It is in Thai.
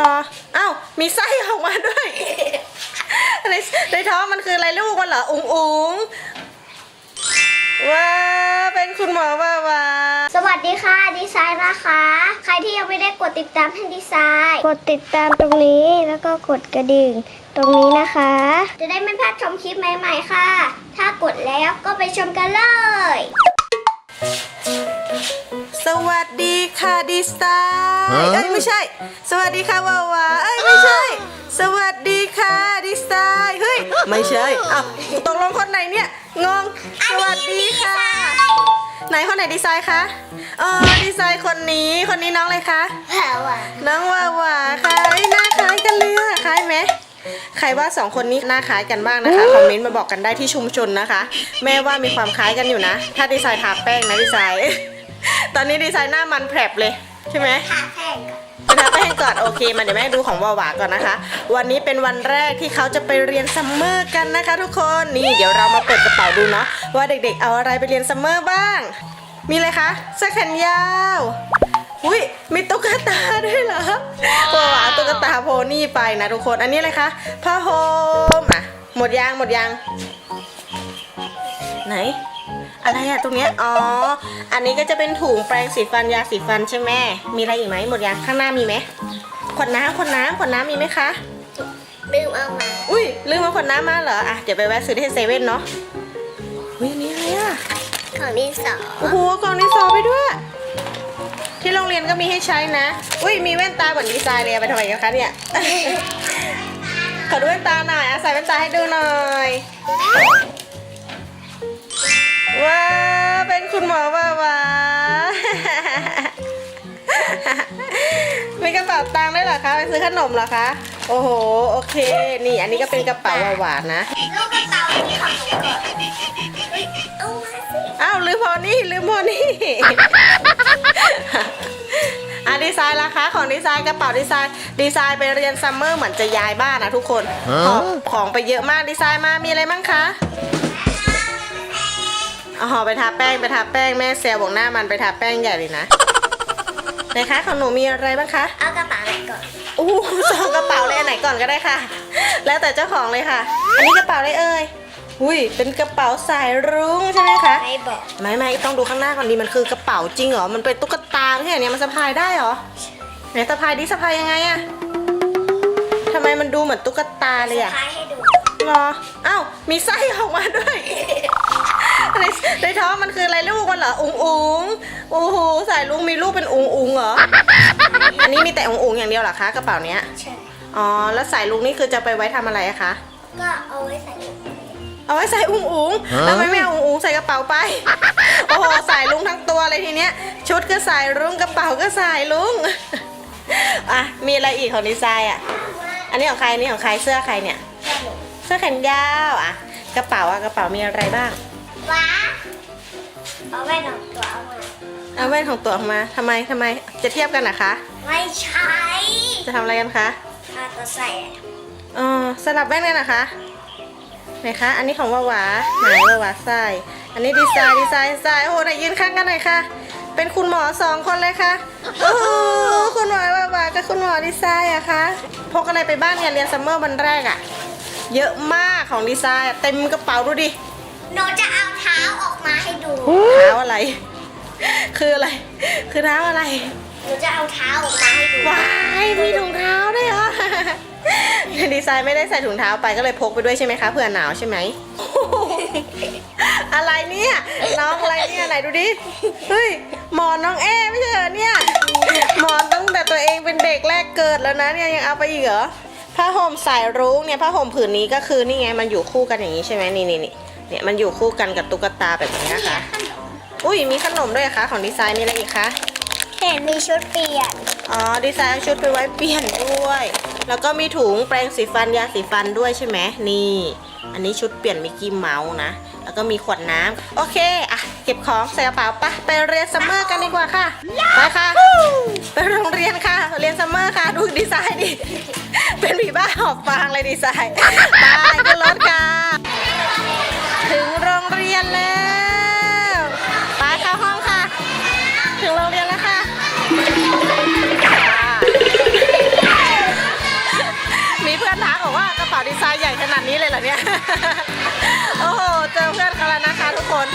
รออ้าวมีไส้ออกมาด้วยในในท้องมันคืออะไรลูกมันเหรออุ๋งอุ๋งว้าเป็นคุณหมอว่าวาสวัสดีค่ะดีไซน์นะคะ ใครที่ยังไม่ได้กดติดตามให้ดีไซน์ กดติดตามตรงนี้แล้วก็กดกระดิ่งตรงนี้นะคะ จะได้ไม่พลาดชมคลิปใหม่ๆค่ะ ถ้ากดแล้วก็ไปชมกันเลย สวัสดีค่ะดีไซน์เอ้ยไม่ใช่ สวัสดีค่ะวาวาเอ้ยไม่ใช่ สวัสดีค่ะดีไซน์เฮ้ยไม่ใช่อ้าวตกลงคนไหนเนี่ยงงสวัสดีค่ะ ไหนคนไหนดีไซน์คะเออดีไซน์คนนี้คนนี้น้องอะไรคะแผลว่ะน้องวาวาค่ะเอ้ยหน้าคล้ายกันเลยอะคล้ายไหมใครว่าสองคนนี้หน้าคล้ายกันบ้างนะคะคอมเมนต์มาบอกกันได้ที่ชุมชนนะคะ แม่ว่ามีความคล้ายกันอยู่นะ ถ้าดีไซน์ทาแป้งนะดีไซน์ ตอนนี้ดีไซน์หน้ามันแผลบเลยใช่ไหมทาแป้งก่อนไปทาแป้งก่อนโอเคมาเดี๋ยวแม่ดูของวาวาก่อนนะคะ วันนี้เป็นวันแรกที่เขาจะไปเรียนซัมเมอร์กันนะคะ ทุกคนนี่เดี๋ยวเรามาเปิดกระเป๋าดูเนาะว่าเด็กๆ เอาอะไรไปเรียนซัมเมอร์บ้าง มีอะไรคะเสื้อแขนยาวอุ้ยมีตุ๊กตาด้วยเหรอวาวาเอาตุ๊กตาโพนี่ไปนะทุกคนอันนี้อะไรคะผ้าห่มอะหมดยางหมดยางไหน อะไรอะตรงเนี้ยอ๋อ อันนี้ก็จะเป็นถุงแปรงสีฟันยาสีฟันใช่ไหมมีอะไรอีกไหมหมดยังข้างหน้ามีไหมขวดน้ำขวดน้ำขวดน้ำมีไหมคะลืมเอามาอุ้ยลืมเอาขวดน้ำมาเหรออะเดี๋ยวไปแวะซื้อที่เซเว่นเนาะอุ้ยอันนี่อะไรอะของดินสอโอ้โหกล่องดินสอไปด้วย ที่โรงเรียนก็มีให้ใช้นะ อุ้ยมีแว่นตาเหมือนดีไซน์เลยเอาไปทำไมกันคะเนี่ยขอดูแว่นตาหน่อยอะใส่แว่นตาให้ดูหน่อย เป็นคุณหว่าวามีกระเป๋าตังค์ด้วยเหรอคะ ไปซื้อขนมเหรอคะ โอ้โห โอเค นี่อันนี้ก็เป็นกระเป๋าวาวานะ ลูกกระเต่าที่ของหนูก่อนเฮ้ยเอามาสิอ้าวลืมพอนี่ลืมพอนี่อะดีไซน์ราคาของดีไซน์กระเป๋าดีไซน์ ดีไซน์ไปเรียนซัมเมอร์เหมือนจะย้ายบ้านนะทุกคนหอบของไปเยอะมากดีไซน์มามีอะไรบ้างคะ อ๋อไปทาแป้งไปทาแป้งแม่เซลบอกหน้ามันไปทาแป้งใหญ่เลยนะไหนคะของหนูมีอะไรบ้างคะเอากระเป๋าไหนก่อนอู้สองกระเป๋าเลยอันไหนก่อนก็ได้ค่ะ แล้วแต่เจ้าของเลยค่ะ อันนี้กระเป๋าอะไรเอ่ยอุ้ยเป็นกระเป๋าสายรุ้งใช่ไหมคะไม่บอกไม่ไม่ต้องดูข้างหน้าก่อนดีมันคือกระเป๋าจริงเหรอมันเป็นตุ๊กตาไม่ใช่เหรอเนี่ยมันสะพายได้เหรอไหนสะพายดิสะพายยังไงอะทำไมมันดูเหมือนตุ๊กตาเลยอะท้ายให้ดูรออ้าวมีไส้ออกมาด้วย ในในท้องมันคืออะไรลูกมันเหรออุ๋งอุ๋งโอ้โหสายลุงมีลูกเป็นอุ๋งอุ๋งเหรอ อันนี้มีแต่อุ๋งอุ๋งอย่างเดียวเหรอคะกระเป๋าเนี้ย ใช่ อ๋อ แล้วสายลุงนี่คือจะไปไว้ทำอะไรอะคะ ก็เอาไว้ใส่เอาไว้ใส่อุ๋งอุ๋งแล้วทำไมไม่เอาอุ๋งอุ๋งใส่กระเป๋าไป โอ้โหสายลุงทั้งตัวเลยทีเนี้ย ชุดก็สายรุ้งกระเป๋าก็สายลุง อะ มีอะไรอีกของดีไซน์อะ อันนี้ของใคร อันนี่ของใคร เสื้อใครเนี่ยแค่หนูเสื้อแขนยาวอะ กระเป๋าอะ กระเป๋ามีอะไรบ้าง ว้าเอาไว้หนองตัวเอามาเอาแว่นของตัวออกมาทำไมทำไมจะเทียบกันนะคะ ไม่ใช่จะทำอะไรกันคะถ้าตัวใส่อะอ๋อสลับแว่นกันนะคะไหนคะ อันนี้ของวาวาไหนวาวาใส่อันนี้ดีไซน์ดีไซน์ดีไซน์โอ้โหไหนยืนข้างกันหน่อยค่ะ เป็นคุณหมอสองคนเลยค่ะโอ้โหคุณหมอวาวากับคุณหมอดีไซน์อะคะพกอะไรไปบ้างเนี่ยเรียนซัมเมอร์วันแรกอะเยอะมากของดีไซน์อะเต็มกระเป๋าดูดิ หนูจะเอาเท้าออกมาให้ดู เท้าอะไร คืออะไร คือเท้าอะไรหนูจะเอาเท้าออกมาให้ดู ว้ายมีถุงเท้าด้วยเหรอ ดีไซน์ไม่ได้ใส่ถุงเท้าไปก็เลยพกไปด้วยใช่ไหมคะเผื่อหนาวใช่ไหม อะไรเนี่ยน้องอะไรเนี่ยไหนดูดิ เฮ้ยหมอนน้องแอไม่ใช่เหรอเนี่ยหมอนตั้งแต่ตัวเองเป็นเด็กแรกเกิดแล้วนะเนี่ยยังเอาไปอีกเหรอผ้าห่มสายรุ้งเนี่ยผ้าห่มผืนนี้ก็คือนี่ไงมันอยู่คู่กันอย่างนี้ใช่ไหมนี่นี่นี่ เนี่ยมันอยู่คู่กันกับตุ๊กตาแบบนี้นะคะ อุ้ยมีขนมด้วยเหรอคะของดีไซน์มีอะไรอีกคะเห็นมีชุดเปลี่ยน อ๋อดีไซน์เอาชุดไปไว้เปลี่ยนด้วย แล้วก็มีถุงแปรงสีฟันยาสีฟันด้วยใช่ไหมนี่ อันนี้ชุดเปลี่ยนมิกกี้เมาส์นะ แล้วก็มีขวดน้ำโอเคอะเก็บของใส่กระเป๋าปะไปเรียนซัมเมอร์กันดีกว่าค่ะไปค่ะ ไปโรงเรียนค่ะเรียนซัมเมอร์ค่ะดูดีไซน์ดิเป็นผีบ้าหอบฟางเลยดีไซน์ไปขึ้นรถค่ะ ถึงโรงเรียนแล้วไปเข้าห้องค่ะ ถึงโรงเรียนแล้วค่ะ มีเพื่อนทักบอกว่ากระเป๋าดีไซน์ใหญ่ขนาดนี้เลยเหรอเนี่ย โอ้โห เจอเพื่อนกันแล้วนะคะทุกคน